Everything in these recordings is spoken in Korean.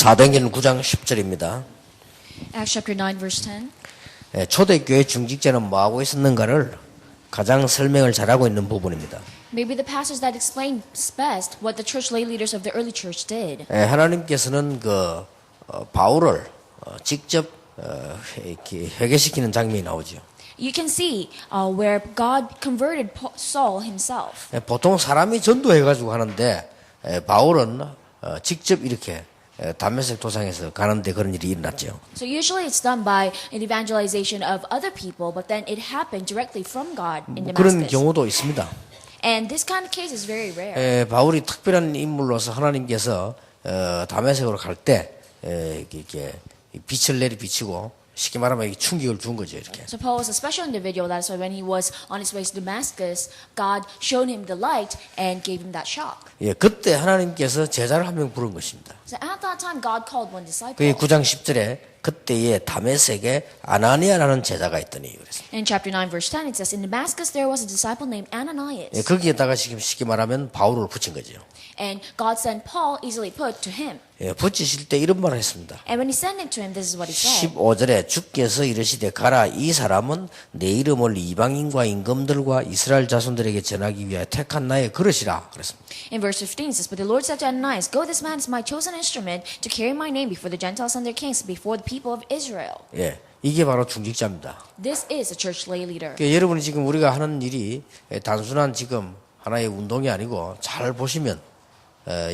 사도행전 9장 10절입니다. Acts chapter 9 verse 10. 예, 초대교회 중직자는 뭐 하고 있었는가를 가장 설명을 잘하고 있는 부분입니다. Maybe the passage that explains best what the church lay leaders of the early church did. 예, 하나님께서는 그 어, 바울을 어, 직접 어, 이렇게 회개시키는 장면이 나오죠. You can see uh, where God converted Saul himself. 예, 보통 사람이 전도해 가지고 하는데 예, 바울은 어, 직접 이렇게 예, 담메색 도상에서 가는데 그런 일이 일어났죠. So usually it's done by an evangelization of other people, but then it happened directly from God in 그런 Damascus. 경우도 있습니다. And this kind of case is very rare. 예, 바울이 특별한 인물로서 하나님께서 어, 다메섹으로 갈때 예, 이렇게 빛을 내리 비치고 쉽게 말하면 충격을 준 거죠 이렇게. So Paul was a special individual. That's why when he was on his way to Damascus, God showed him the light and gave him that shock. 예, 그때 하나님께서 제자를 한 명 부른 것입니다. 그게 9장 10절에 그때에 다메섹에 아나니아라는 제자가 있더니 그랬습니다. In chapter 9, verse 10, it says, In Damascus there was a disciple named Ananias. 예, 거기에다가 지금 쉽게 말하면 바울을 붙인 거죠. And God sent Paul, easily put, to him. 예, 붙이실 때 이런 말을 했습니다. And when he sent him to him, this is what he said. 15절에 주께서 이르시되 가라 이 사람은 내 이름을 이방인과 임금들과 이스라엘 자손들에게 전하기 위하여 택한 나의 그릇이라 그랬습니다. In verse 15, it says, But the Lord said to Ananias, Go, this man is my chosen instrument to carry my name before the Gentiles and their kings, before the people of Israel. 예, 이게 바로 중직자입니다. This is a church lay leader. 그러니까 여러분이 지금 우리가 하는 일이 예, 단순한 지금 하나의 운동이 아니고 잘 보시면 어,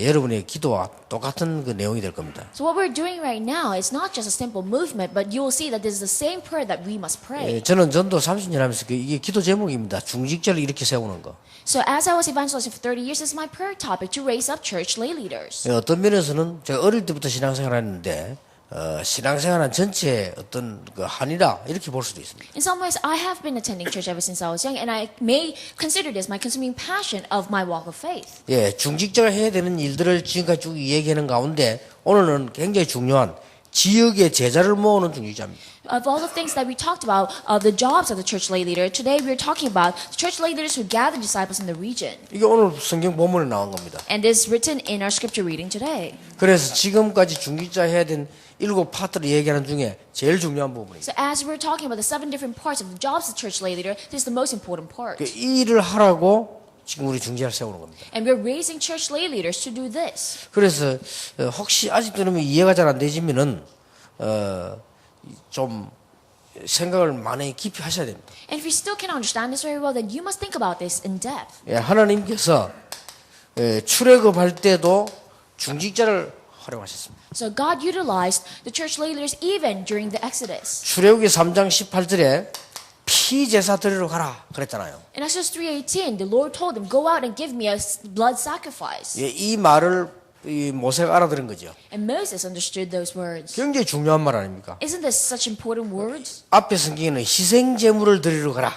여러분의 기도와 똑같은 그 내용이 될 겁니다. So what we're doing right now is not just a simple movement, but you will see that this is the same prayer that we must pray. 예, 저는 전도 30년 하면서 그 이게 기도 제목입니다. 중직자를 이렇게 세우는 거. So as I was evangelizing for 30 years, this is my prayer topic to raise up church lay leaders. 예, 어떤 면에서는 제가 어릴 때부터 신앙생활했는데 어, 신앙생활은 전체의 어떤 그 한이라 이렇게 볼 수도 있습니다. In some ways, I have been attending church ever since I was young, and I may consider this my consuming passion of my walk of faith. 예, 중직자가 해야 되는 일들을 지금까지 쭉 얘기하는 가운데 오늘은 굉장히 중요한 지역의 제자를 모으는 중직자입니다. Of all the things that we talked about, of the jobs of the church lay leader, today we're talking about the church lay leaders who gather disciples in the region. 이게 오늘 성경 본문에 나온 겁니다. And this is written in our scripture reading today. 그래서 지금까지 중직자 해야 된 일곱 파트를 얘기하는 중에 제일 중요한 부분입니다. So as we're talking about the seven different parts of the jobs of the church lay leader, this is the most important part. 그이 일을 하라고 지금 우리 중직자를 세우는 겁니다. And we're raising church lay leaders to do this. 그래서 어, 혹시 아직도 그러면 이해가 잘 안 되시면은 어, 좀 생각을 많이 깊이 하셔야 됩니다. And if you still cannot understand this very well, then you must think about this in depth. 예, 하나님께서 예, 출애굽할 때도 중직자를 활용하셨습니다. So God utilized the church leaders even during the Exodus. 출애굽기 3장 18절에 피 제사 드리러 가라 그랬잖아요. In Exodus 3:18, the Lord told them, "Go out and give me a blood sacrifice." 예, 이 말을 이 모세가 알아들은 거죠. And Moses understood those words. 굉장히 중요한 말 아닙니까? Isn't this such important words? 앞에 성경에는 희생 제물을 드리러 가라.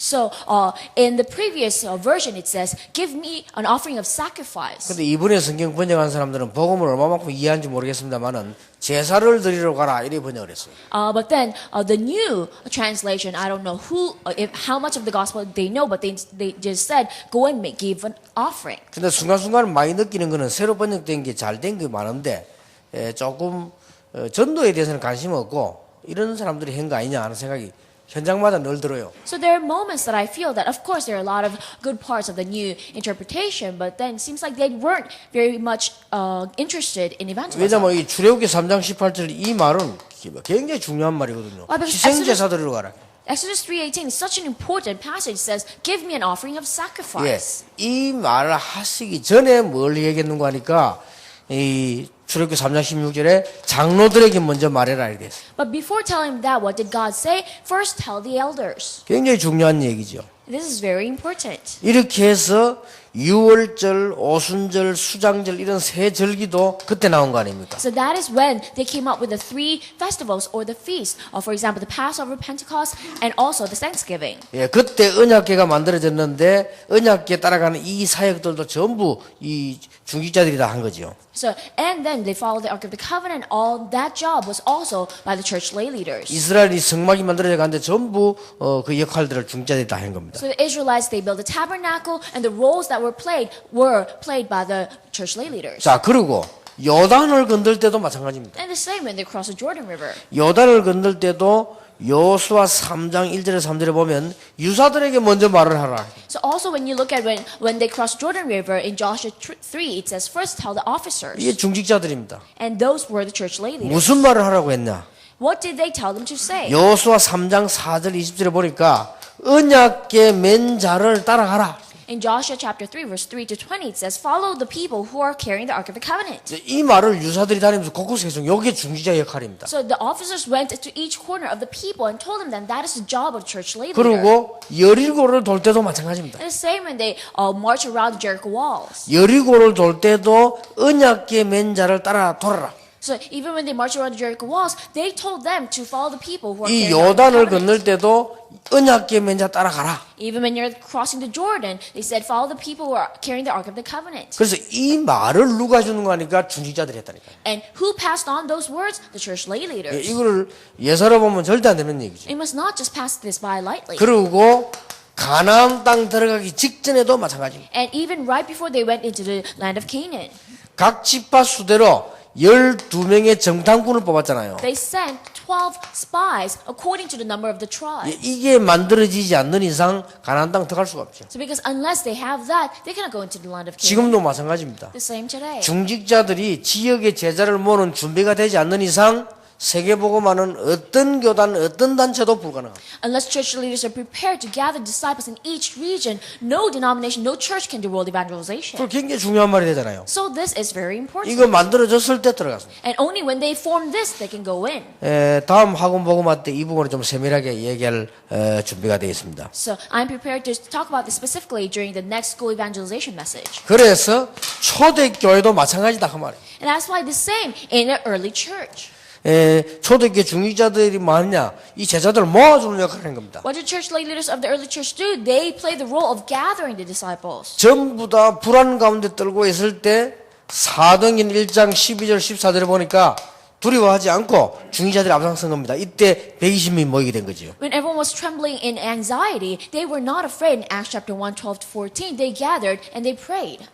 So, uh, in the previous uh, version, it says, "Give me an offering of sacrifice." 근데 이번에 성경 번역한 사람들은 복음을 얼마만큼 이해한지 모르겠습니다만은 제사를 드리러 가라 이렇게 번역을 했어요. Uh, but then uh, the new translation, I don't know who, uh, if how much of the gospel they know, but they they just said, "Go and make, give an offering." 근데 순간순간 많이 느끼는 거는 새로 번역된 게 잘 된 게 많은데 에, 조금 어, 전도에 대해서는 관심 없고 이런 사람들이 한거 아니냐 하는 생각이 현장마다 늘 들어요. So there are moments that I feel that, of course, there are a lot of good parts of the new interpretation, but then it seems like they weren't very much uh, interested in evangelism. 왜냐면 이 출애굽기 3장 18절 이 말은 굉장히 중요한 말이거든요. 아, 희생 제사 드리러 가라. Exodus 3:18 is such an important passage. It says, "Give me an offering of 예, sacrifice." 이 말을 하시기 전에 뭘 얘기했는가 하니까 이 출애굽기 3장 16절에 장로들에게 먼저 말해라 이렇게 했어요. But before telling that, what did God say? First, tell the elders. 굉장히 중요한 얘기죠. This is very important. 이렇게 해서 유월절, 오순절, 수장절 이런 세 절기도 그때 나온 거 아닙니까? So that is when they came up with the three festivals or the feasts. Uh, for example, the Passover, Pentecost, and also the Thanksgiving. 예, 그때 언약계가 만들어졌는데 언약계 따라가는 이 사역들도 전부 이 중직자들이 다 한 거죠. So, and then they followed the Ark of the Covenant. All that job was also by the church lay leaders. 이스라엘이 성막이 만들어져 가는데 전부 어, 그 역할들을 중직자들이 다 한 겁니다. So the Israelites, they built the tabernacle, and the roles that were played were played by the church lay leaders. 자, 그리고 요단을 건들 때도 마찬가지입니다. And the same when they cross the Jordan River. 요단을 건들 때도 여수와 3장 1절에 3절에 보면 유사들에게 먼저 말을 하라. So also when you look at when, when they cross Jordan River in Joshua tr- 3, it says first tell the officers. 이게 중직자들입니다. And those were the church lay leaders. 무슨 말을 하라고 했냐? What did they tell them to say? 여수와 3장 4절 20절에 보니까 언약계 맨 자를 따라가라. In Joshua chapter 3, verse 3 to 20, it says, Follow the people who are carrying the Ark of the Covenant. 이제 이 말을 유사들이 다니면서 곳곳에 계속 여기에 중직자 역할입니다. So the officers went to each corner of the people and told them that that is the job of church leader. 그리고 여리고를 돌 때도 마찬가지입니다. And the same when they uh, march around the Jericho walls. 여리고를 돌 때도 언약계 맨 자를 따라 돌아라. So even when they march around the Jericho walls, they told them to follow the people who are 이 carrying the Ark of the 요단을 Covenant. 건널 때도 언약계 맨자 따라가라. Even when you're crossing the Jordan, they said, Follow the people who are carrying the Ark of the Covenant. 그래서 이 말을 누가 주는 거니까 중직자들이 했다니까요. And who passed on those words? The church lay 예, leaders. 이거를 예사로 보면 절대 안 되는 얘기죠. We must not just pass this by lightly. 그리고 가나안 땅 들어가기 직전에도 마찬가지입니다. And even right before they went into the land of Canaan, 각 지파 수대로 12명의 정탐꾼을 뽑았잖아요. they sent 12 spies according to the number of the 예, tribe. 이게 만들어지지 않는 이상 가나안 땅 들어갈 수가 없죠. So because unless they have that, they cannot go into the land of Canaan. 지금도 마찬가지입니다. The same today. 중직자들이 지역의 제자를 모으는 준비가 되지 않는 이상 세계보고만은 어떤 교단, 어떤 단체도 불가능합니다. Unless church leaders are prepared to gather disciples in each region, no denomination, no church can do world evangelization. 그 굉장히 중요한 말이 되잖아요. So this is very important. 이거 만들어졌을 때 들어갔습니다. And only when they form this, they can go in. 에, 다음 학원 보고마 때이 부분을 좀 세밀하게 얘기할 에, 준비가 되어 있습니다. So I'm prepared to talk about this specifically during the next school evangelization message. 그래서 초대 교회도 마찬가지다 그 말이에요. And that's why the same in the early church. 에, 초대교회 중직자들이 뭐하냐 이 제자들을 모아주는 역할을 한 겁니다. What did church leaders of the early church do? They play the role of gathering the disciples. 전부 다 불안 가운데 떨고 있을 때 사도행전 1장 12절 14절에 보니까 두려워하지 않고 중직자들이 앞장선 겁니다. 이때 120명이 모이게 된 거죠. When everyone was trembling in anxiety, they were not afraid. In Acts chapter 1, 12 to 14, they gathered and they prayed.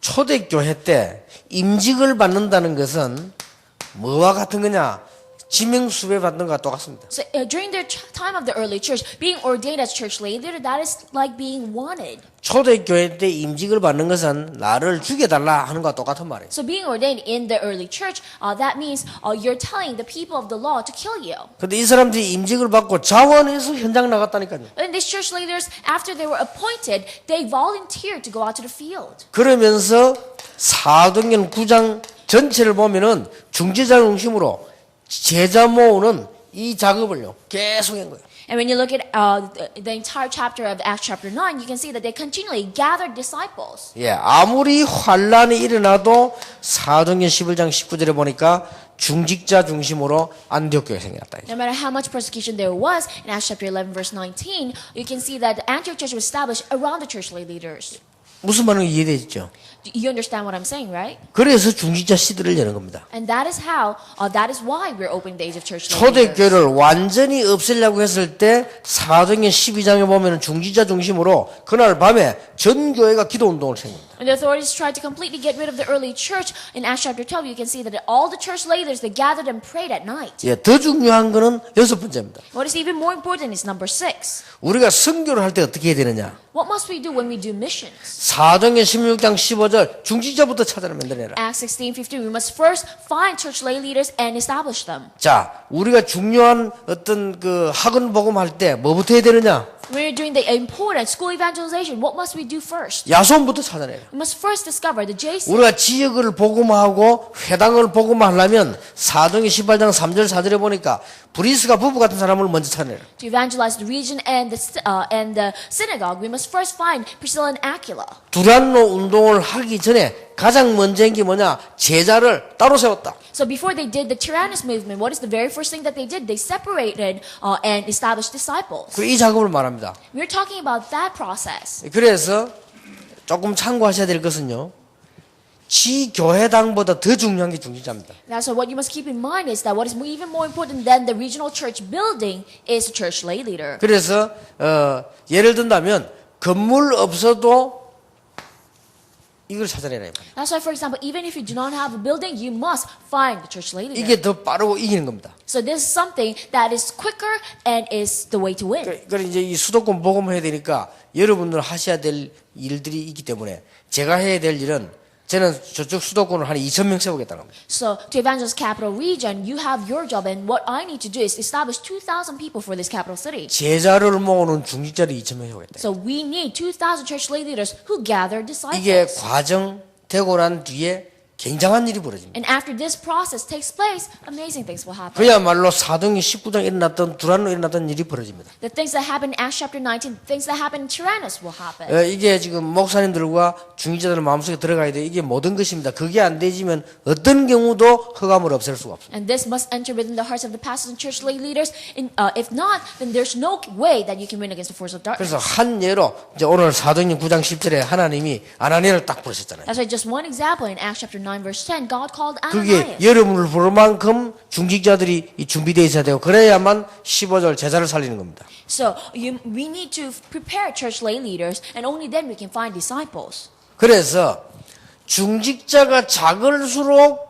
초대교회 때 임직을 받는다는 것은 뭐와 같은 거냐? 지명 수배 받는 것과 똑같습니다. So uh, during the time of the early church, being ordained as church leader, that is like being wanted. 초대교회 때 임직을 받는 것은 나를 죽여달라 하는 것과 똑같은 말이에요. So being ordained in the early church, uh, that means uh, you're telling the people of the law to kill you. 근데 이 사람들이 임직을 받고 자원해서 현장 나갔다니까요. And these church leaders, after they were appointed, they volunteered to go out to the field. 그러면서 사도행전 9장 전체를 보면은 중지자 중심으로 제자 모으는 이 작업을요 계속 한 거예요. And when you look at uh, the, entire chapter of Acts chapter 9, you can see that they continually gathered disciples. 예, 아무리 환란이 일어나도 사도행전 11장 19절에 보니까 중직자 중심으로 안디옥 교회 생겼다. No matter how much persecution there was, in Acts chapter 11, verse 19, you can see that the Antioch church was established around the church leaders. 무슨 말인지 이해되죠? You understand what I'm saying, right? 그래서 중직자 시대를 여는 겁니다. And that is how, uh, that is why we're opening the age of church lay leaders. 초대교회를 완전히 없애려고 했을 때 사도행전 12장에 보면 중직자 중심으로 그날 밤에 전 교회가 기도 운동을 생깁니다. When the authorities tried to completely get rid of the early church, in Acts chapter 12, you can see that all the church leaders, they gathered and prayed at night. 예, 더 중요한 거는 여섯 번째입니다. What is even more important is number six. 우리가 선교를 할 때 어떻게 해야 되느냐? What must we do when we do missions? 사도행전 16장 15절 중직자부터 찾아내 만들어내라. Acts 16, 15, we must first find church lay leaders and establish them. 자, 우리가 중요한 어떤 그 학원 복음할 때 뭐부터 해야 되느냐? When we're doing the important school evangelization, what must we do first? 야손부터 찾아내라. We must first discover the JC. 우리가 지역을 복음하고 회당을 복음하려면 사도행전 18장 3절 4절에 보니까 브리스가 부부 같은 사람을 먼저 찾아내라. To evangelize the region and the, uh, and the synagogue, we must first find Priscilla and Aquila. 두란노 운동을 하기 전에 가장 먼저 한게 뭐냐? 제자를 따로 세웠다. So before they did the Tyrannus movement, what is the very first thing that they did? They separated uh, and established disciples. 그 이 작업을 말합니다. We're talking about that process. 그래서 조금 참고하셔야 될 것은요. 지 교회당보다 더 중요한 게 중직자입니다. Now, so what you must keep in mind is that what is even more important than the regional church building is the church lay leader. 그래서 어, 예를 든다면 건물 없어도 이걸 찾아내라. That's why, for example, even if you do not have a building, you must find the church lady. 이게 더 빠르고 이기는 겁니다. So this is something that is quicker and is the way to win. 그- 그래 이제 이 수도권 복음을 해야 되니까 여러분들 하셔야 될 일들이 있기 때문에 제가 해야 될 일은 저는 저쪽 수도권을 한 2천 명 세우겠다는 겁니다. So to evangelize capital region, you have your job, and what I need to do is establish 2,000 people for this capital city. 제자를 모으는 중직자를 2천 명 세우겠다. So we need 2,000 church lay leaders who gather disciples. 이게 과정 되고 난 뒤에 굉장한 일이 벌어집니다. And after this process takes place, amazing things will happen. 그야말로 사도행 19장 일어났던 두란노 일어났던 일이 벌어집니다. The things that happen in Acts chapter 19, things that happen in Tyrannus will happen. 어, 이게 지금 목사님들과 중직자들 마음속에 들어가야 돼. 이게 모든 것입니다. 그게 안 되지면 어떤 경우도 허감을 없앨 수가 없습니다. And this must enter within the hearts of the pastors and church lay leaders. In, uh, if not, then there's no way that you can win against the force of darkness. 그래서 한 예로 이제 오늘 사도행 9장 10절에 하나님이 아나니아를 딱 부르셨잖아요. That's why just one example in Acts chapter 9 verse 10, God called 그게 Ananias. 여러분을 부를 만큼 중직자들이 이 준비되어 있어야 되고 그래야만 15절 제자를 살리는 겁니다. So you, we need to prepare church lay leaders, and only then we can find disciples. 그래서 중직자가 작을수록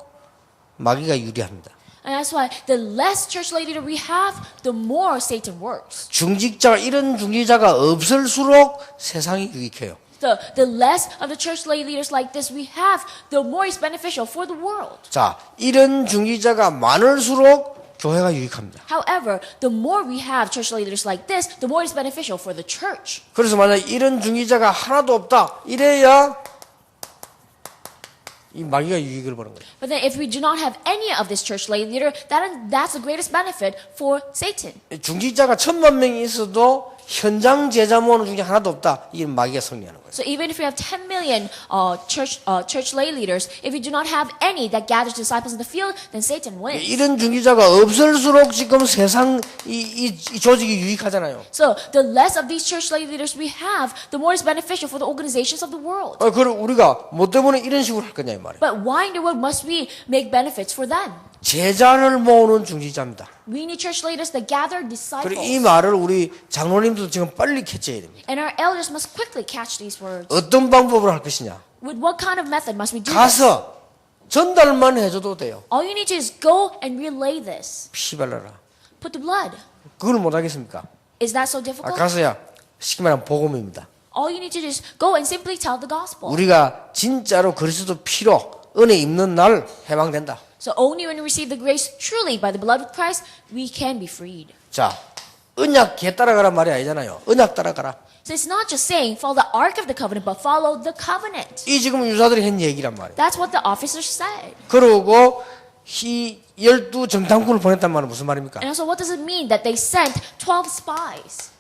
마귀가 유리합니다. And that's why the less church lay leader we have, the more Satan works. 중직자가 이런 중직자가 없을수록 세상이 유익해요. The, the less of the church lay leaders like this we have, the more it's beneficial for the world. 자, 이런 중직자가 많을수록 교회가 유익합니다. However, the more we have church lay leaders like this, the more it's beneficial for the church. 그래서 만약 이런 중직자가 하나도 없다. 이래야 이 마귀가 유익을 보는 거예요. But then if we do not have any of this church lay leader, that, that's the greatest benefit for Satan. 중직자가 천만 명이 있어도 현장 제자 모으는 중에 하나도 없다. 이게 마귀가 승리하는 거예요. So even if we have 10 million uh, church, uh, church lay leaders, if we do not have any that gathers disciples in the field, then Satan wins. 이런 중직자가 없을수록 지금 세상 이, 이, 이 조직이 유익하잖아요. So the less of these church lay leaders we have, the more it's beneficial for the organizations of the world. 어, 그럼 우리가 뭐 때문에 이런 식으로 할 거냐 이 말이에요. But why in the world must we make benefits for them? 제자를 모으는 중직자입니다. We need church leaders that gather 그리고 이 disciples. 말을 우리 장로님도 지금 빨리 캐치해야 됩니다. And our elders must quickly catch these words. 어떤 방법으로 할 것이냐? With what kind of method must we do this? 가서 전달만 해줘도 돼요. All you need to do is go and relay this. 피 발라라. Put the blood. 그걸 못 하겠습니까? Is that so 아, difficult? 가서야 쉽게 말하면 복음입니다. All you need to do is go and simply tell the gospel. 우리가 진짜로 그리스도 피로 은혜 입는 날 해방된다. So only when we receive the grace truly by the blood of Christ, we can be freed. 자, 언약 개 따라가란 말이 아니잖아요. 언약 따라가라. So it's not just saying follow the ark of the covenant, but follow the covenant. 이 지금 유사들이 한 얘기란 말이에요. That's what the officers said. 그러고 이 열두 정탐꾼을 보냈단 말은 무슨 말입니까? And also, what does it mean that they sent 12 spies?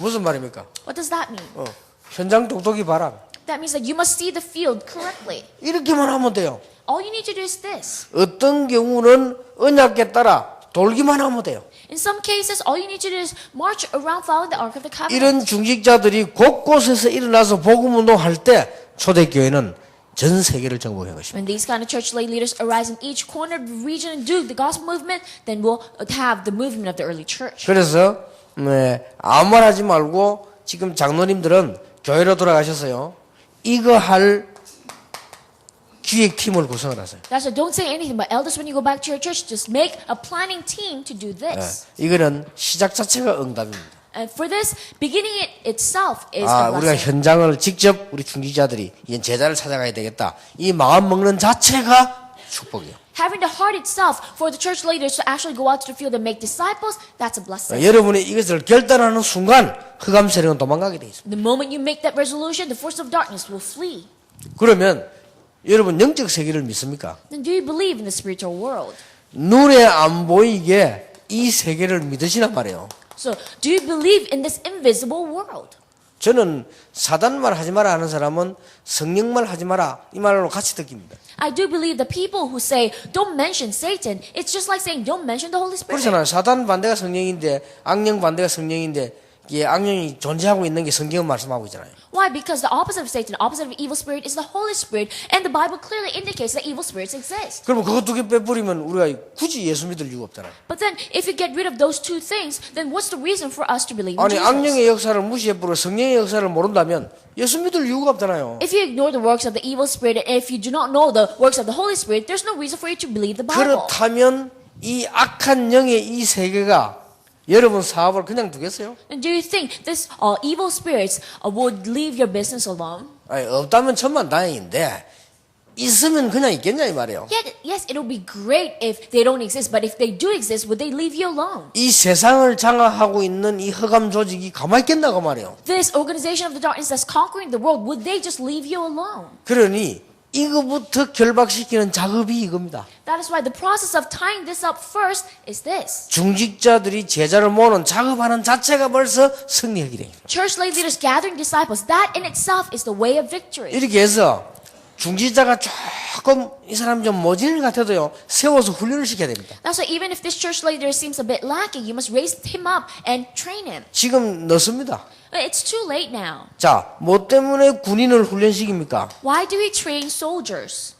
무슨 말입니까? What does that mean? 어, 현장 똑똑히 봐라. That means that you must see the field correctly. 이렇게만 하면 돼요. All you need to do is this. 어떤 경우는 언약에 따라 돌기만 하면 돼요. In some cases, all you need to do is march around following the ark of the covenant. 이런 중직자들이 곳곳에서 일어나서 복음 운동할 때 초대교회는 전 세계를 정복한 것입니다. When these kind of church lay leaders arise in each corner of the region and do the gospel movement, then we'll have the movement of the early church. 그래서 네, 아무 말 하지 말고 지금 장로님들은 교회로 돌아가셔서요. 이거 할 기획팀을 구성을 하세요. That's why don't say anything. But elders, when you go back to your church, just make a planning team to do 네, this. 이거는 시작 자체가 응답입니다. And for this, beginning it itself is 아, a 우리가 blessing. 현장을 직접 우리 중직자들이 이 제자를 찾아가야 되겠다. 이 마음 먹는 자체가 축복이에요. Having the heart itself for the church leaders to actually go out to the field and make disciples, that's a blessing. 여러분이 이것을 결단하는 순간 흑암 세력은 도망가게 돼 있습니다. The moment you make that resolution, the force of darkness will flee. 그러면 여러분 영적 세계를 믿습니까? Then do you believe in the spiritual world? 눈에 안 보이게 이 세계를 믿으시란 말이에요. So, do you believe in this invisible world? 저는 사단 말 하지 마라 하는 사람은 성령 말 하지 마라 이 말로 같이 듣깁니다. I do believe the people who say, don't mention Satan, it's just like saying, don't mention the Holy Spirit. 그렇잖아요. 사단 반대가 성령인데 악령 반대가 성령인데 이 악령이 존재하고 있는 게 성경은 말씀하고 있잖아요. Why? Because the opposite of Satan, opposite of evil spirit is the Holy Spirit, and the Bible clearly indicates that evil spirits exist. 그러면 그거 두 개 빼버리면 우리가 굳이 예수 믿을 이유가 없잖아요. But then, if you get rid of those two things, then what's the reason for us to believe in 아니 Jesus? 악령의 역사를 무시해버리고 성령의 역사를 모른다면 예수 믿을 이유가 없잖아요. If you ignore the works of the evil spirit, and if you do not know the works of the Holy Spirit, there's no reason for you to believe the Bible. 그렇다면 이 악한 영의 이 세계가 여러분 사업을 그냥 두겠어요? And do you think this uh, evil spirits uh, would leave your business alone? 아니, 없다면 천만 다행인데 있으면 그냥 있겠냐 이 말이에요. Yet, yes, it would be great if they don't exist, but if they do exist, would they leave you alone? 이 세상을 장악하고 있는 이 흑암 조직이 가만히 있겠나 그 말이에요. This organization of the darkness that's conquering the world, would they just leave you alone? 그러니 이거부터 결박시키는 작업이 이겁니다. That is why the process of tying this up first is this. 중직자들이 제자를 모으는 작업하는 자체가 벌써 승리의 길이에요. Church lay leaders gathering disciples, that in itself is the way of victory. 이렇게 해서 중직자가 조금 이 사람 좀 모질 같아도요 세워서 훈련을 시켜야 됩니다. That's why even if this church leader seems a bit lacking, you must raise him up and train him. 지금 늦습니다. But it's too late now. 자, 뭐 때문에 군인을 훈련시킵니까? Why do we train soldiers?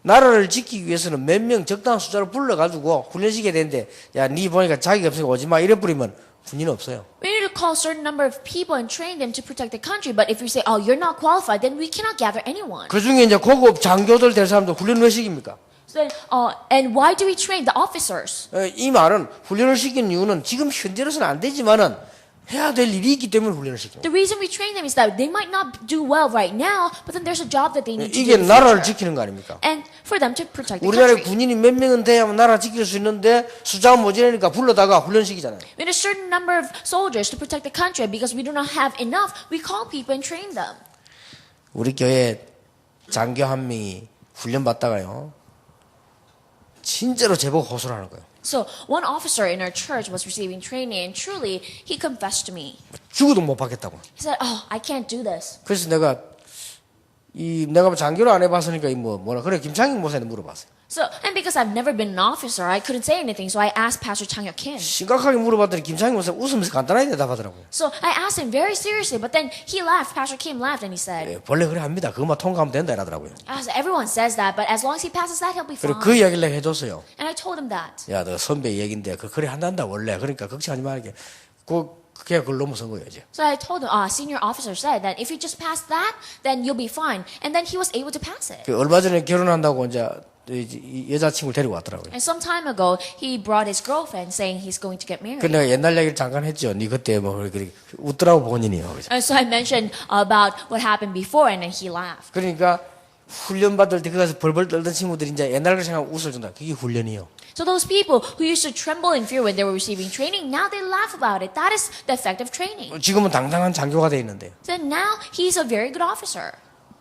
나라를 지키기 위해서는 몇 명 적당한 숫자를 불러가지고 훈련시켜야 되는데, 야, 니 보니까 자기가 없으니까 오지 마. 이래 뿌리면 군인 없어요. We need to call a certain number of people and train them to protect the country. But if we say, oh, you're not qualified, then we cannot gather anyone. 그 중에 이제 고급 장교들 될 사람도 훈련을 왜 시킵니까? So then, uh, and why do we train the officers? 어, 이 말은 훈련을 시키는 이유는 지금 현재로서는 안 되지만은 해야 될 일이 있기 때문에 훈련을 시킵니다. The reason we train them is that they might not do well right now, but then there's a job that they need to do. 이게 in the 나라를 future. 지키는 거 아닙니까? And for them to protect the 우리나라에 country. 군인이 몇 명은 돼야만 나라 지킬 수 있는데 숫자가 모자라니까 불러다가 훈련시키잖아요. We need a certain number of soldiers to protect the country. Because we do not have enough, we call people and train them. 우리 교회 장교 한 명이 훈련 받다가요. 진짜로 제복 호소를 하는 거예요. So one officer in our church was receiving training, and truly, he confessed to me. 죽어도 못 받겠다고. He said, "Oh, I can't do this." 그래서 내가 이 내가 뭐 장교를 안 해봤으니까 이 뭐 뭐라 그래 김창익 목사한테 물어봤어요. So, and because I've never been an officer, I couldn't say anything. So I asked Pastor Chang Kim. 심각하게 물어봤더니 김창익 목사 웃으면서 간단하게 대답하더라고요. So I asked him very seriously, but then he laughed. Pastor Kim laughed, and he said, 예, 원래 그래 합니다. 그것만 통과하면 된다 이러더라고요. "I said, "Everyone says that, but as long as he passes that, he'll be 그리고 fine." 그 이야기를 내가 해줬어요. And I told him that. 야, 너 선배 얘긴데 그 그래 한단다 원래. 그러니까 걱정하지 말게. 그 그냥 그걸 넘어선 거예요 이제. So I told him, uh, senior officer said that if you just pass that, then you'll be fine. And then he was able to pass it. 그 얼마 전에 결혼한다고 이제 이 여자친구를 데리고 왔더라고요. And some time ago, he brought his girlfriend saying he's going to get married. 그 내가 옛날 얘기를 잠깐 했죠. 네 그때 뭐 그렇게 웃더라고 본인이요. And so I mentioned about what happened before, and then he laughed. 그러니까 훈련 받을 때 거기서 벌벌 떨던 친구들이 이제 옛날 생각 웃을 준다. 그게 훈련이요. So those people who used to tremble in fear when they were receiving training, now they laugh about it. That is the effect of training. 지금은 당당한 장교가 돼 있는데. So now he's a very good officer.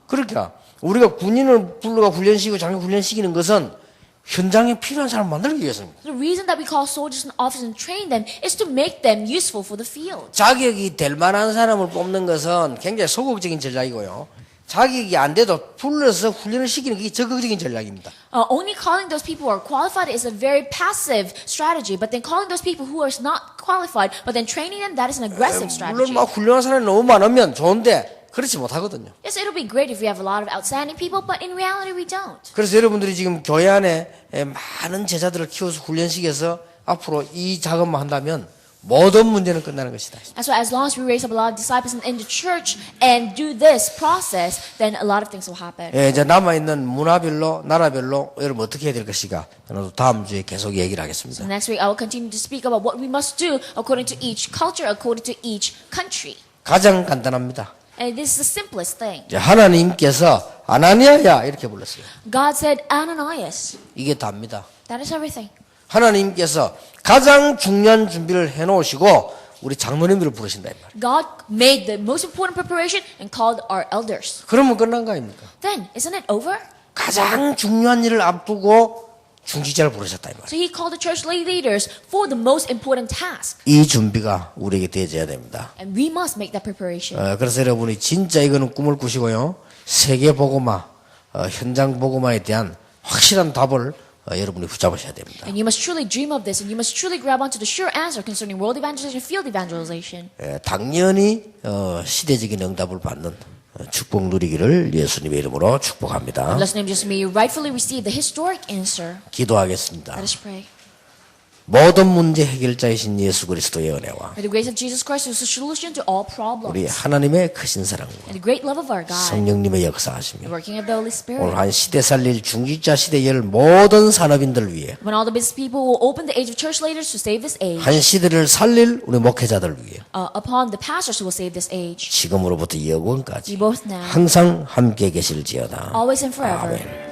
그러니까 우리가 군인을 불러가 훈련시키고 장교 훈련시키는 것은 현장에 필요한 사람 만들기 위해서입니다. The reason that we call soldiers and officers and train them is to make them useful for the field. 자격이 될 만한 사람을 뽑는 것은 굉장히 소극적인 전략이고요. 자격이 안 돼도 불러서 훈련을 시키는 게 적극적인 전략입니다. Uh, only calling those people who are qualified is a very passive strategy, but then calling those people who are not qualified, but then training them, that is an aggressive 물론 strategy. 막 훌륭한 사람이 너무 많으면 좋은데 그렇지 못하거든요. Yes, it'll be great if we have a lot of outstanding people, but in reality, we don't. 그래서 여러분들이 지금 교회 안에 에, 많은 제자들을 키워서 훈련시켜서 앞으로 이 작업만 한다면 모든 문제는 끝나는 것이다. And so, as long as we raise up a lot of disciples in, the church and do this process, then a lot of things will happen. 예, 이제 남아 있는 문화별로, 나라별로 여러분 어떻게 해야 될 것인가 저는 다음 주에 계속 얘기를 So 하겠습니다. next week, I will continue to speak about what we must do according to each culture, according to each country. 가장 간단합니다. And this is the simplest thing. 이제 하나님께서 아나니아야 이렇게 불렀어요. God said, Ananias. 이게 답니다. That is everything. 하나님께서 가장 중요한 준비를 해놓으시고 우리 장로님들을 부르신다 이 말이에요. God made the most important preparation and called our elders. 그러면 끝난 거 아닙니까? Then, isn't it over? 가장 중요한 일을 앞두고 중직자를 부르셨다 이 말이에요. So he called the church lay leaders for the most important task. 이 준비가 우리에게 되어져야 됩니다. And we must make that preparation. 어, 그래서 여러분이 진짜 이거는 꿈을 꾸시고요. 세계 보고마, 어, 현장 보고마에 대한 확실한 답을 어, 여러분이 붙잡으셔야 됩니다. And you must truly dream of this, and you must truly grab onto the sure answer concerning world evangelization, field evangelization. 예, 당연히 어, 시대적인 응답을 받는 어, 축복 누리기를 예수님의 이름으로 축복합니다. Blessed name just may you rightfully receive the historic answer. 기도하겠습니다. Let us pray. 모든 문제 해결자이신 예수 그리스도의 은혜와 May the grace of Jesus Christ is the solution to all problems. 우리 하나님의 크신 사랑과 And the great love of our God, 성령님의 the 역사하시며 working of the Holy Spirit. 오늘 한 시대 살릴 중직자 시대에 열 모든 산업인들 위해 When all the business people will open the age of church leaders to save this age, 한 시대를 살릴 우리 목회자들 위해 uh, upon the pastors who will save this age, 지금으로부터 now, 항상 함께 계실지어다. always and forever. 아멘.